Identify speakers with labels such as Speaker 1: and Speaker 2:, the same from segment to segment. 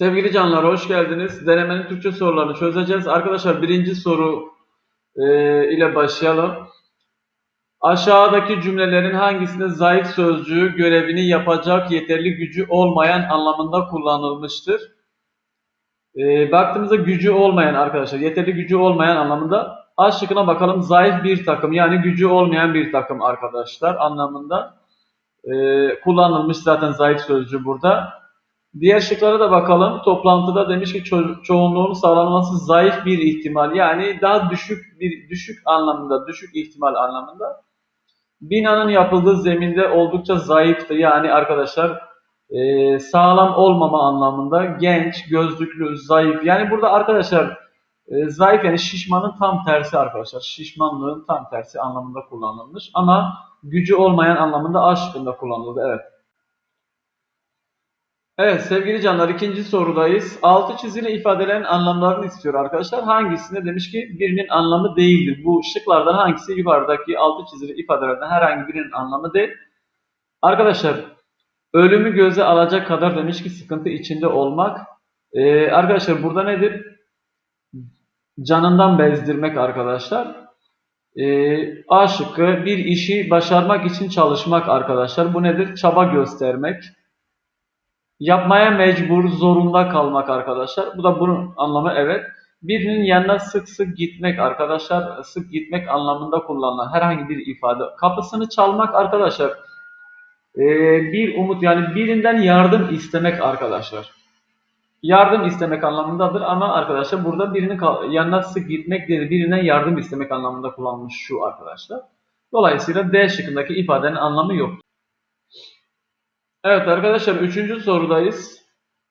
Speaker 1: Sevgili canlar hoş geldiniz. Denemenin Türkçe sorularını çözeceğiz. Arkadaşlar birinci soru e, ile başlayalım. Aşağıdaki cümlelerin hangisinde zayıf sözcüğü görevini yapacak yeterli gücü olmayan anlamında kullanılmıştır? E, baktığımızda gücü olmayan arkadaşlar, yeterli gücü olmayan anlamında A şıkkına bakalım. Zayıf bir takım yani gücü olmayan bir takım arkadaşlar anlamında e, kullanılmış zaten zayıf sözcüğü burada. Diğer şıklara da bakalım. Toplantıda demiş ki ço- çoğunluğun sağlanması zayıf bir ihtimal. Yani daha düşük bir düşük anlamında, düşük ihtimal anlamında. Binanın yapıldığı zeminde oldukça zayıftı. Yani arkadaşlar e, sağlam olmama anlamında genç, gözlüklü, zayıf. Yani burada arkadaşlar e, zayıf yani şişmanın tam tersi arkadaşlar. Şişmanlığın tam tersi anlamında kullanılmış. Ama gücü olmayan anlamında A şıkkında kullanıldı. Evet. Evet sevgili canlar ikinci sorudayız. Altı çizili ifadelerin anlamlarını istiyor arkadaşlar. Hangisinde demiş ki birinin anlamı değildir. Bu şıklardan hangisi yukarıdaki altı çizili ifadelerden herhangi birinin anlamı değil. Arkadaşlar ölümü göze alacak kadar demiş ki sıkıntı içinde olmak. Ee, arkadaşlar burada nedir? Canından bezdirmek arkadaşlar. Ee, A şıkkı bir işi başarmak için çalışmak arkadaşlar. Bu nedir? Çaba göstermek. Yapmaya mecbur, zorunda kalmak arkadaşlar. Bu da bunun anlamı evet. Birinin yanına sık sık gitmek arkadaşlar. Sık gitmek anlamında kullanılan herhangi bir ifade. Kapısını çalmak arkadaşlar. Ee, bir umut yani birinden yardım istemek arkadaşlar. Yardım istemek anlamındadır ama arkadaşlar burada birinin yanına sık gitmek değil, birinden yardım istemek anlamında kullanılmış şu arkadaşlar. Dolayısıyla D şıkkındaki ifadenin anlamı yok. Evet arkadaşlar üçüncü sorudayız.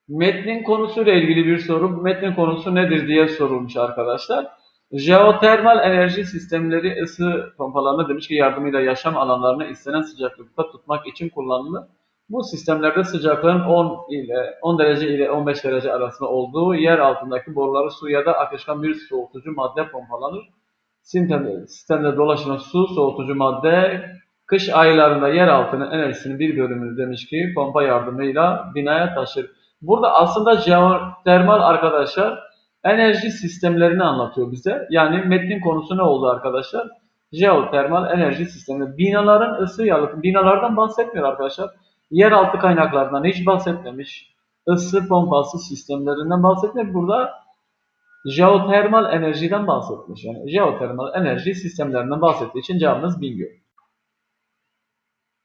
Speaker 1: Metnin konusuyla ilgili bir soru. Metnin konusu nedir diye sorulmuş arkadaşlar. Jeotermal enerji sistemleri ısı pompalarına demiş ki yardımıyla yaşam alanlarını istenen sıcaklıkta tutmak için kullanılır. Bu sistemlerde sıcaklığın 10 ile 10 derece ile 15 derece arasında olduğu yer altındaki boruları su ya da akışkan bir soğutucu madde pompalanır. Sistemde, sistemde dolaşan su soğutucu madde Kış aylarında yer altının enerjisinin bir bölümünü demiş ki pompa yardımıyla binaya taşır. Burada aslında jeotermal arkadaşlar enerji sistemlerini anlatıyor bize. Yani metnin konusu ne oldu arkadaşlar? Jeotermal enerji sistemi. Binaların ısı yalıtım. Binalardan bahsetmiyor arkadaşlar. Yeraltı kaynaklarından hiç bahsetmemiş. Isı pompası sistemlerinden bahsetmiyor. Burada jeotermal enerjiden bahsetmiş. Yani jeotermal enerji sistemlerinden bahsettiği için cevabımız Bingöl.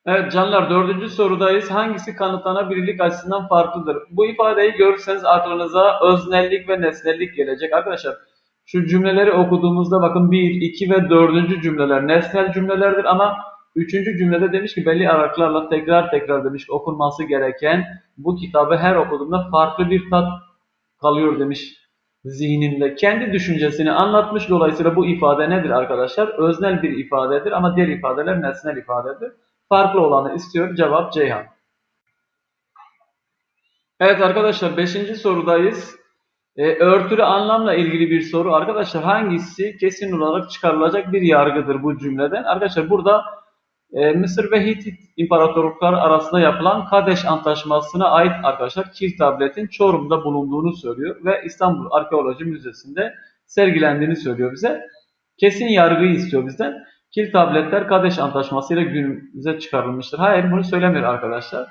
Speaker 1: Evet canlar dördüncü sorudayız. Hangisi kanıtlanabilirlik açısından farklıdır? Bu ifadeyi görürseniz aklınıza öznellik ve nesnellik gelecek. Arkadaşlar şu cümleleri okuduğumuzda bakın 1, 2 ve 4. cümleler nesnel cümlelerdir ama 3. cümlede demiş ki belli aralıklarla tekrar tekrar demiş ki okunması gereken bu kitabı her okuduğumda farklı bir tat kalıyor demiş zihninde. Kendi düşüncesini anlatmış. Dolayısıyla bu ifade nedir arkadaşlar? Öznel bir ifadedir ama diğer ifadeler nesnel ifadedir. Farklı olanı istiyor. Cevap Ceyhan. Evet arkadaşlar 5. sorudayız. E, örtülü anlamla ilgili bir soru. Arkadaşlar hangisi kesin olarak çıkarılacak bir yargıdır bu cümleden? Arkadaşlar burada e, Mısır ve Hitit imparatorlukları arasında yapılan Kadeş Antlaşması'na ait arkadaşlar kil tabletin Çorum'da bulunduğunu söylüyor ve İstanbul Arkeoloji Müzesi'nde sergilendiğini söylüyor bize. Kesin yargıyı istiyor bizden. Kil tabletler Kadeş Antlaşması ile günümüze çıkarılmıştır. Hayır bunu söylemiyor arkadaşlar.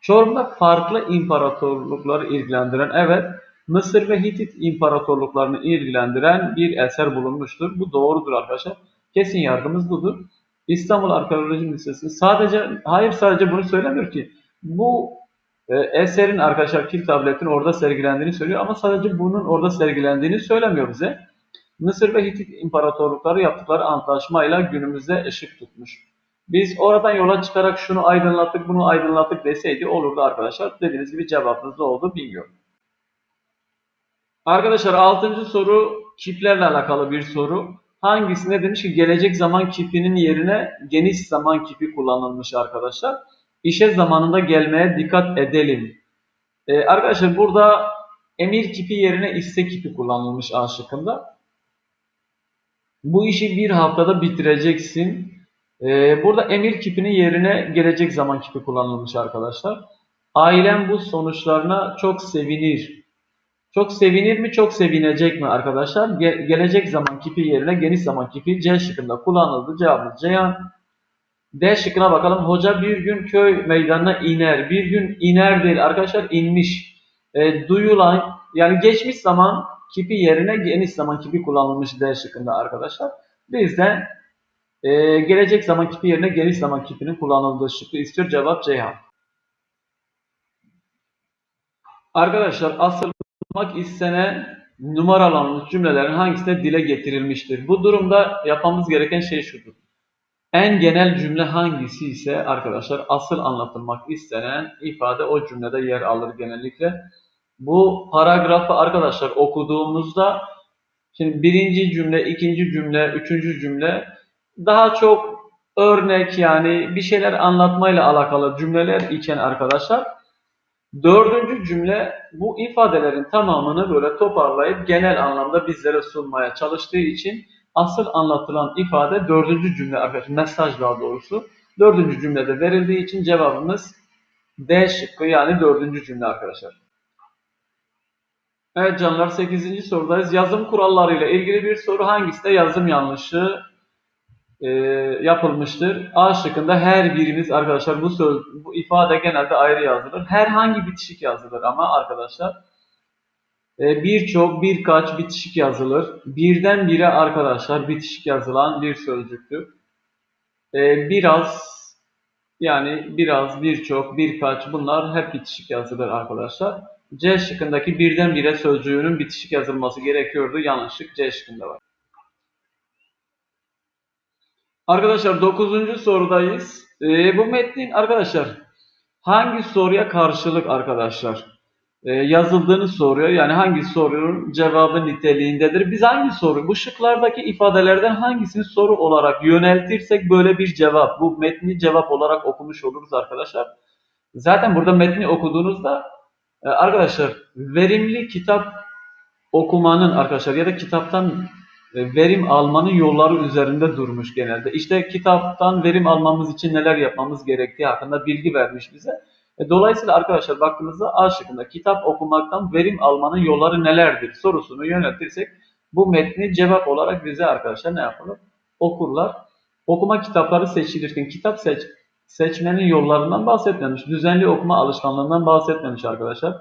Speaker 1: Çorum'da farklı imparatorlukları ilgilendiren, evet Mısır ve Hitit imparatorluklarını ilgilendiren bir eser bulunmuştur. Bu doğrudur arkadaşlar. Kesin yargımız budur. İstanbul Arkeoloji Müzesi sadece, hayır sadece bunu söylemiyor ki. Bu e, eserin arkadaşlar kil tabletin orada sergilendiğini söylüyor ama sadece bunun orada sergilendiğini söylemiyor bize. Mısır ve Hitit imparatorlukları yaptıkları antlaşmayla günümüzde ışık tutmuş. Biz oradan yola çıkarak şunu aydınlattık, bunu aydınlattık deseydi olurdu arkadaşlar. Dediğiniz gibi cevabınız da oldu bilmiyorum. Arkadaşlar 6. soru kiplerle alakalı bir soru. Hangisinde demiş ki gelecek zaman kipinin yerine geniş zaman kipi kullanılmış arkadaşlar. İşe zamanında gelmeye dikkat edelim. Ee, arkadaşlar burada emir kipi yerine iste kipi kullanılmış A şıkkında. Bu işi bir haftada bitireceksin. Ee, burada emir kipinin yerine gelecek zaman kipi kullanılmış arkadaşlar. Ailem bu sonuçlarına çok sevinir. Çok sevinir mi, çok sevinecek mi arkadaşlar? Ge- gelecek zaman kipi yerine geniş zaman kipi C şıkkında kullanıldı. Cevabımız Ceyhan. D şıkkına bakalım. Hoca bir gün köy meydanına iner. Bir gün iner değil arkadaşlar inmiş. E, duyulan yani geçmiş zaman kipi yerine geniş zaman kipi kullanılmış D şıkkında arkadaşlar. Bizden e, gelecek zaman kipi yerine geniş zaman kipinin kullanıldığı şıkkı istiyor. Cevap Ceyhan. Arkadaşlar asılmak istenen numaralanmış cümlelerin hangisine dile getirilmiştir? Bu durumda yapmamız gereken şey şudur. En genel cümle hangisi ise arkadaşlar asıl anlatılmak istenen ifade o cümlede yer alır genellikle. Bu paragrafı arkadaşlar okuduğumuzda şimdi birinci cümle, ikinci cümle, üçüncü cümle daha çok örnek yani bir şeyler anlatmayla alakalı cümleler iken arkadaşlar dördüncü cümle bu ifadelerin tamamını böyle toparlayıp genel anlamda bizlere sunmaya çalıştığı için asıl anlatılan ifade dördüncü cümle arkadaşlar mesaj daha doğrusu dördüncü cümlede verildiği için cevabımız D şıkkı yani dördüncü cümle arkadaşlar. Evet canlar 8. sorudayız. Yazım kurallarıyla ilgili bir soru hangisinde yazım yanlışı e, yapılmıştır? A şıkkında her birimiz arkadaşlar bu söz bu ifade genelde ayrı yazılır. Herhangi bitişik yazılır ama arkadaşlar e, birçok birkaç bitişik yazılır. Birden bire arkadaşlar bitişik yazılan bir sözcüktür. E, biraz yani biraz, birçok, birkaç bunlar hep bitişik yazılır arkadaşlar. C şıkkındaki birden bire sözcüğünün bitişik yazılması gerekiyordu. Yanlışlık C şıkkında var. Arkadaşlar 9. sorudayız. Ee, bu metnin arkadaşlar hangi soruya karşılık arkadaşlar e, yazıldığını soruyor. Yani hangi sorunun cevabı niteliğindedir. Biz hangi soru, bu şıklardaki ifadelerden hangisini soru olarak yöneltirsek böyle bir cevap, bu metni cevap olarak okumuş oluruz arkadaşlar. Zaten burada metni okuduğunuzda e, arkadaşlar verimli kitap okumanın arkadaşlar ya da kitaptan e, verim almanın yolları üzerinde durmuş genelde. İşte kitaptan verim almamız için neler yapmamız gerektiği hakkında bilgi vermiş bize. E, dolayısıyla arkadaşlar baktığınızda A şıkkında kitap okumaktan verim almanın yolları nelerdir sorusunu yöneltirsek bu metni cevap olarak bize arkadaşlar ne yapalım? Okurlar. Okuma kitapları seçilirken kitap seç, seçmenin yollarından bahsetmemiş. Düzenli okuma alışkanlığından bahsetmemiş arkadaşlar.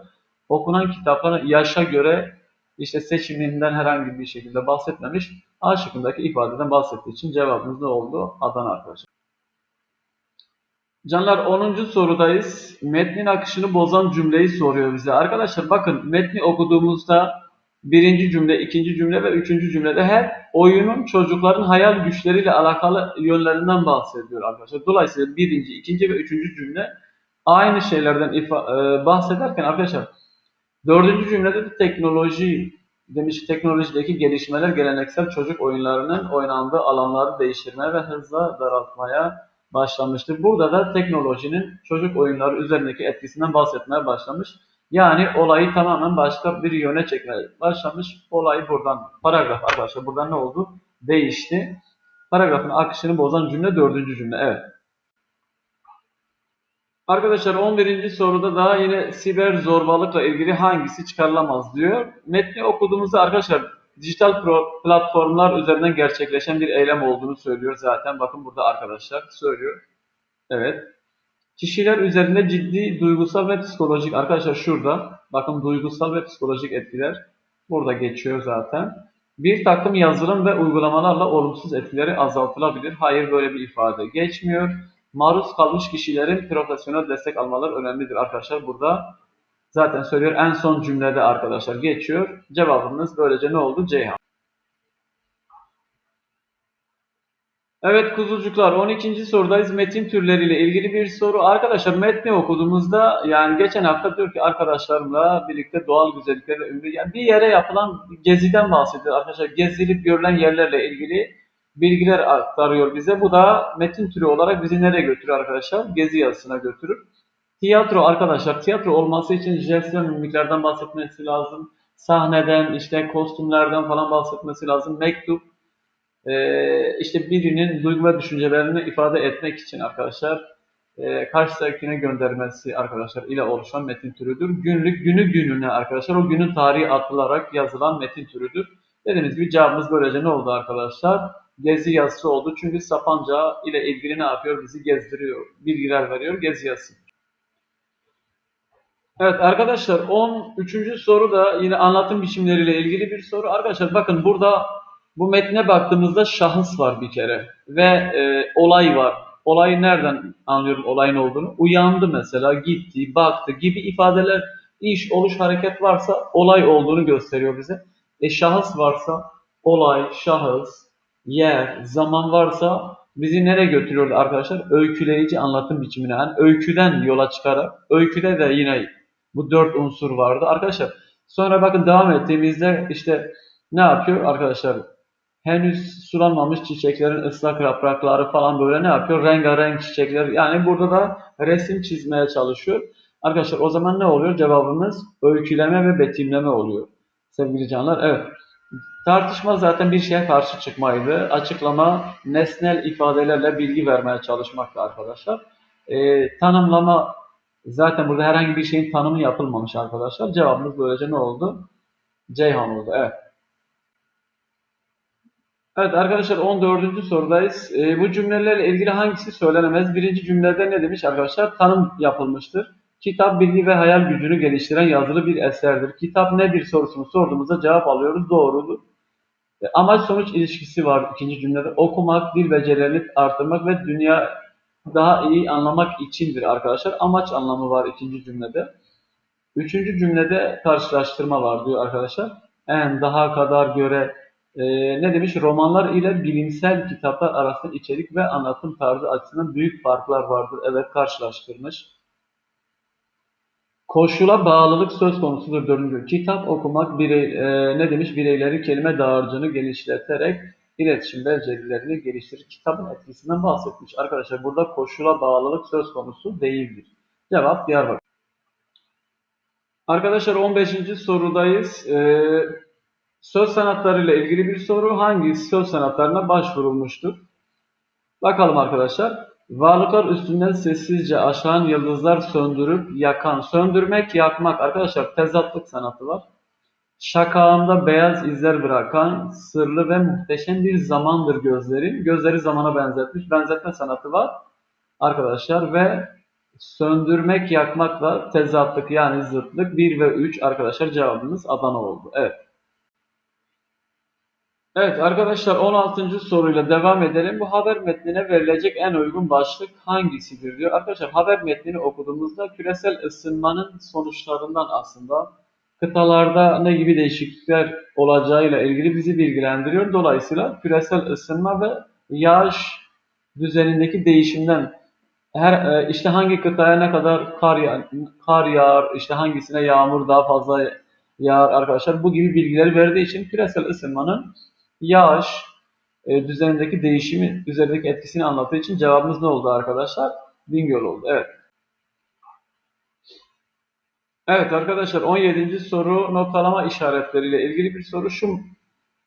Speaker 1: Okunan kitapların yaşa göre işte seçiminden herhangi bir şekilde bahsetmemiş. A şıkkındaki ifadeden bahsettiği için cevabımız ne oldu? Adana arkadaşlar. Canlar 10. sorudayız. Metnin akışını bozan cümleyi soruyor bize. Arkadaşlar bakın metni okuduğumuzda birinci cümle, ikinci cümle ve üçüncü cümlede her oyunun çocukların hayal güçleriyle alakalı yönlerinden bahsediyor arkadaşlar. Dolayısıyla birinci, ikinci ve üçüncü cümle aynı şeylerden ifa- e, bahsederken arkadaşlar dördüncü cümlede de teknoloji demiş teknolojideki gelişmeler geleneksel çocuk oyunlarının oynandığı alanları değiştirmeye ve hızla daraltmaya başlamıştır. Burada da teknolojinin çocuk oyunları üzerindeki etkisinden bahsetmeye başlamış. Yani olayı tamamen başka bir yöne çekmeye başlamış. Olay buradan, paragraf arkadaşlar buradan ne oldu? Değişti. Paragrafın akışını bozan cümle dördüncü cümle. Evet. Arkadaşlar 11. soruda daha yine siber zorbalıkla ilgili hangisi çıkarılamaz diyor. Metni okuduğumuzda arkadaşlar dijital platformlar üzerinden gerçekleşen bir eylem olduğunu söylüyor zaten. Bakın burada arkadaşlar söylüyor. Evet. Kişiler üzerinde ciddi duygusal ve psikolojik arkadaşlar şurada bakın duygusal ve psikolojik etkiler burada geçiyor zaten. Bir takım yazılım ve uygulamalarla olumsuz etkileri azaltılabilir. Hayır böyle bir ifade geçmiyor. Maruz kalmış kişilerin profesyonel destek almaları önemlidir arkadaşlar. Burada zaten söylüyor en son cümlede arkadaşlar geçiyor. Cevabımız böylece ne oldu? Ceyhan. Evet kuzucuklar 12. sorudayız. Metin türleriyle ilgili bir soru. Arkadaşlar metni okuduğumuzda yani geçen hafta diyor ki arkadaşlarımla birlikte doğal güzelliklerle ünlü yani bir yere yapılan geziden bahsediyor. Arkadaşlar gezilip görülen yerlerle ilgili bilgiler aktarıyor bize. Bu da metin türü olarak bizi nereye götürüyor arkadaşlar? Gezi yazısına götürür. Tiyatro arkadaşlar, tiyatro olması için jest ve mimiklerden bahsetmesi lazım. Sahneden, işte kostümlerden falan bahsetmesi lazım. Mektup, e, işte birinin duygu ve düşüncelerini ifade etmek için arkadaşlar e, karşıdakine göndermesi arkadaşlar ile oluşan metin türüdür. Günlük günü gününe arkadaşlar o günün tarihi atılarak yazılan metin türüdür. Dediğimiz gibi cevabımız böylece ne oldu arkadaşlar? Gezi yazısı oldu. Çünkü Sapanca ile ilgili ne yapıyor? Bizi gezdiriyor. Bilgiler veriyor. Gezi yazısı. Evet arkadaşlar 13. soru da yine anlatım biçimleriyle ilgili bir soru. Arkadaşlar bakın burada bu metne baktığımızda şahıs var bir kere ve e, olay var. Olayı nereden anlıyorum olayın olduğunu? Uyandı mesela, gitti, baktı gibi ifadeler, iş, oluş, hareket varsa olay olduğunu gösteriyor bize. E şahıs varsa olay, şahıs, yer, zaman varsa bizi nereye götürüyordu arkadaşlar? Öyküleyici anlatım biçimine. Yani öyküden yola çıkarak, öyküde de yine bu dört unsur vardı. Arkadaşlar sonra bakın devam ettiğimizde işte ne yapıyor arkadaşlar? Henüz sulanmamış çiçeklerin ıslak yaprakları falan böyle ne yapıyor? Rengarenk çiçekler. Yani burada da resim çizmeye çalışıyor. Arkadaşlar o zaman ne oluyor? Cevabımız öyküleme ve betimleme oluyor. Sevgili canlar evet. Tartışma zaten bir şeye karşı çıkmaydı. Açıklama nesnel ifadelerle bilgi vermeye çalışmaktı arkadaşlar. Ee, tanımlama zaten burada herhangi bir şeyin tanımı yapılmamış arkadaşlar. Cevabımız böylece ne oldu? Ceyhan oldu. Evet. Evet arkadaşlar 14. sorudayız. E, bu cümlelerle ilgili hangisi söylenemez? Birinci cümlede ne demiş arkadaşlar? Tanım yapılmıştır. Kitap bilgi ve hayal gücünü geliştiren yazılı bir eserdir. Kitap nedir sorusunu sorduğumuzda cevap alıyoruz. Doğrudur. E, amaç sonuç ilişkisi var ikinci cümlede. Okumak, dil becerilerini artırmak ve dünya daha iyi anlamak içindir arkadaşlar. Amaç anlamı var ikinci cümlede. Üçüncü cümlede karşılaştırma var diyor arkadaşlar. En, daha, kadar, göre, e, ne demiş? Romanlar ile bilimsel kitaplar arasında içerik ve anlatım tarzı açısından büyük farklar vardır. Evet karşılaştırmış. Koşula bağlılık söz konusudur dördüncü. Kitap okumak birey, e, ne demiş? Bireyleri kelime dağarcığını genişleterek iletişim becerilerini geliştirir. Kitabın etkisinden bahsetmiş. Arkadaşlar burada koşula bağlılık söz konusu değildir. Cevap Diyarbakır. Arkadaşlar 15. sorudayız. Ee, söz sanatları ile ilgili bir soru. Hangi söz sanatlarına başvurulmuştur? Bakalım arkadaşlar. Varlıklar üstünden sessizce aşan yıldızlar söndürüp yakan. Söndürmek, yakmak. Arkadaşlar tezatlık sanatı var. Şakağında beyaz izler bırakan sırlı ve muhteşem bir zamandır gözlerin. Gözleri zamana benzetmiş. Benzetme sanatı var arkadaşlar ve söndürmek yakmakla tezatlık yani zıtlık 1 ve 3 arkadaşlar cevabımız Adana oldu. Evet. Evet arkadaşlar 16. soruyla devam edelim. Bu haber metnine verilecek en uygun başlık hangisidir diyor. Arkadaşlar haber metnini okuduğumuzda küresel ısınmanın sonuçlarından aslında kıtalarda ne gibi değişiklikler olacağıyla ilgili bizi bilgilendiriyor. Dolayısıyla küresel ısınma ve yağış düzenindeki değişimden her e, işte hangi kıtaya ne kadar kar yağar, kar yağar, işte hangisine yağmur daha fazla yağar arkadaşlar. Bu gibi bilgileri verdiği için küresel ısınmanın yağış e, düzenindeki değişimi üzerindeki etkisini anlattığı için cevabımız ne oldu arkadaşlar? Bingöl oldu. Evet. Evet arkadaşlar 17. soru noktalama işaretleriyle ilgili bir soru. Şu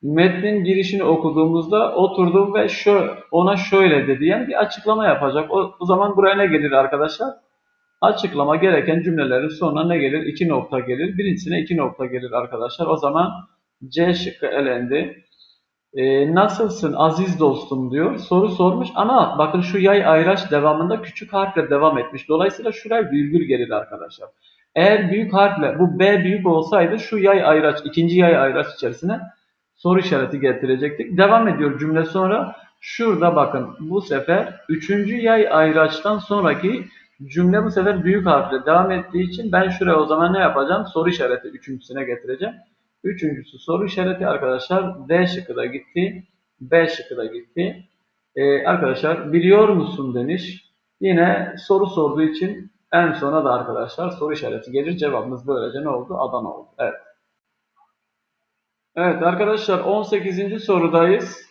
Speaker 1: metnin girişini okuduğumuzda oturdum ve şu, ona şöyle dedi. Yani bir açıklama yapacak. O, o zaman buraya ne gelir arkadaşlar? Açıklama gereken cümlelerin sonuna ne gelir? İki nokta gelir. Birincisine iki nokta gelir arkadaşlar. O zaman C şıkkı elendi. Ee, nasılsın aziz dostum diyor. Soru sormuş ama bakın şu yay ayraç devamında küçük harfle devam etmiş. Dolayısıyla şuraya virgül gelir arkadaşlar. Eğer büyük harfle bu B büyük olsaydı şu yay ayraç ikinci yay ayraç içerisine soru işareti getirecektik. Devam ediyor cümle sonra. Şurada bakın bu sefer üçüncü yay ayraçtan sonraki cümle bu sefer büyük harfle devam ettiği için ben şuraya o zaman ne yapacağım? Soru işareti üçüncüsüne getireceğim. Üçüncüsü soru işareti arkadaşlar D şıkkı da gitti. B şıkkı da gitti. Ee, arkadaşlar biliyor musun demiş. Yine soru sorduğu için en sona da arkadaşlar soru işareti gelir. Cevabımız böylece ne oldu? Adana oldu. Evet. Evet arkadaşlar 18. sorudayız.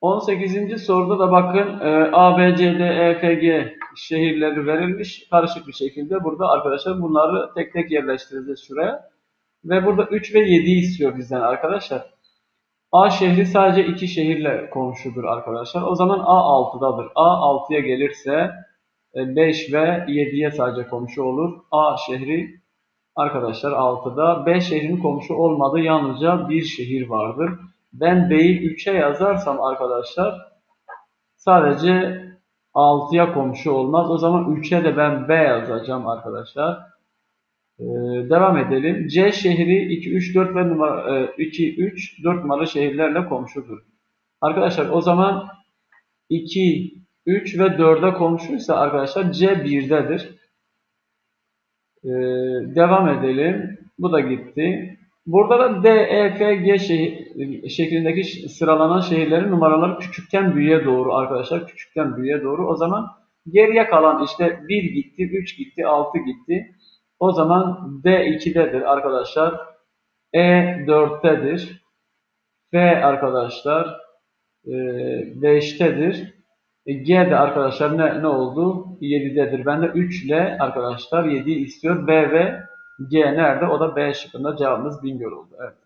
Speaker 1: 18. soruda da bakın e, A, B, C, D, E, F, G şehirleri verilmiş. Karışık bir şekilde burada arkadaşlar bunları tek tek yerleştireceğiz şuraya. Ve burada 3 ve 7 istiyor bizden arkadaşlar. A şehri sadece iki şehirle komşudur arkadaşlar. O zaman A 6'dadır. A 6'ya gelirse 5 ve 7'ye sadece komşu olur. A şehri arkadaşlar 6'da. B şehrin komşu olmadığı yalnızca bir şehir vardır. Ben B'yi 3'e yazarsam arkadaşlar sadece 6'ya komşu olmaz. O zaman 3'e de ben B yazacağım arkadaşlar. Ee, devam edelim. C şehri 2, 3, 4 ve numara, e, 2, 3, 4 numaralı şehirlerle komşudur. Arkadaşlar o zaman 2, 3 ve 4'e komşuysa arkadaşlar C 1'dedir. Ee, devam edelim. Bu da gitti. Burada da D, E, F, G şehir, şeklindeki sıralanan şehirlerin numaraları küçükten büyüğe doğru arkadaşlar. Küçükten büyüğe doğru. O zaman geriye kalan işte 1 gitti, 3 gitti, 6 gitti. O zaman D 2'dedir arkadaşlar. E 4'tedir. F arkadaşlar 5'tedir. E, G de arkadaşlar ne, ne oldu? 7'dedir. Ben de 3 ile arkadaşlar 7'yi istiyor. B ve G nerede? O da B şıkkında cevabımız Bingöl oldu. Evet.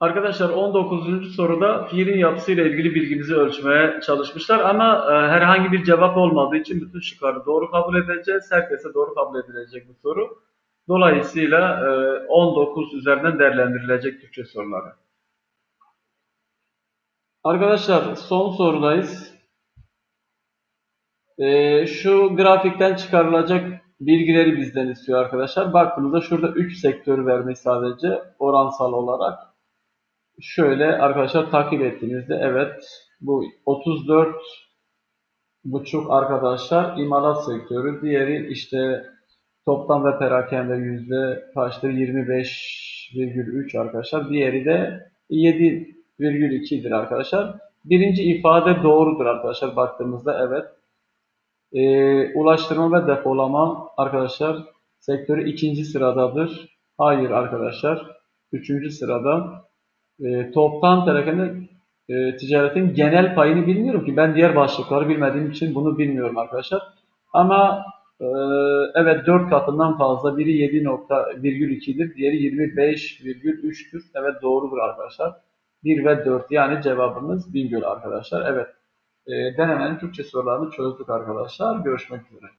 Speaker 1: Arkadaşlar 19. soruda fiilin yapısıyla ilgili bilgimizi ölçmeye çalışmışlar ama e, herhangi bir cevap olmadığı için bütün şıkları doğru kabul edeceğiz. Herkese doğru kabul edilecek bu soru. Dolayısıyla e, 19 üzerinden değerlendirilecek Türkçe soruları. Arkadaşlar son sorudayız. E, şu grafikten çıkarılacak bilgileri bizden istiyor arkadaşlar. Baktığımızda şurada 3 sektör vermiş sadece oransal olarak. Şöyle arkadaşlar takip ettiğimizde evet bu 34 buçuk arkadaşlar imalat sektörü. Diğeri işte toptan ve perakende yüzde kaçtır? 25,3 arkadaşlar. Diğeri de 7,2'dir arkadaşlar. Birinci ifade doğrudur arkadaşlar baktığımızda evet. Ee, ulaştırma ve depolama arkadaşlar sektörü ikinci sıradadır. Hayır arkadaşlar. Üçüncü sırada. E, toptan perakende e, ticaretin genel payını bilmiyorum ki. Ben diğer başlıkları bilmediğim için bunu bilmiyorum arkadaşlar. Ama e, evet 4 katından fazla. Biri 7.2'dir. Diğeri 25,3'tür. Evet doğrudur arkadaşlar. 1 ve 4 yani cevabımız Bingöl arkadaşlar. Evet. E, denemenin Türkçe sorularını çözdük arkadaşlar. Görüşmek üzere.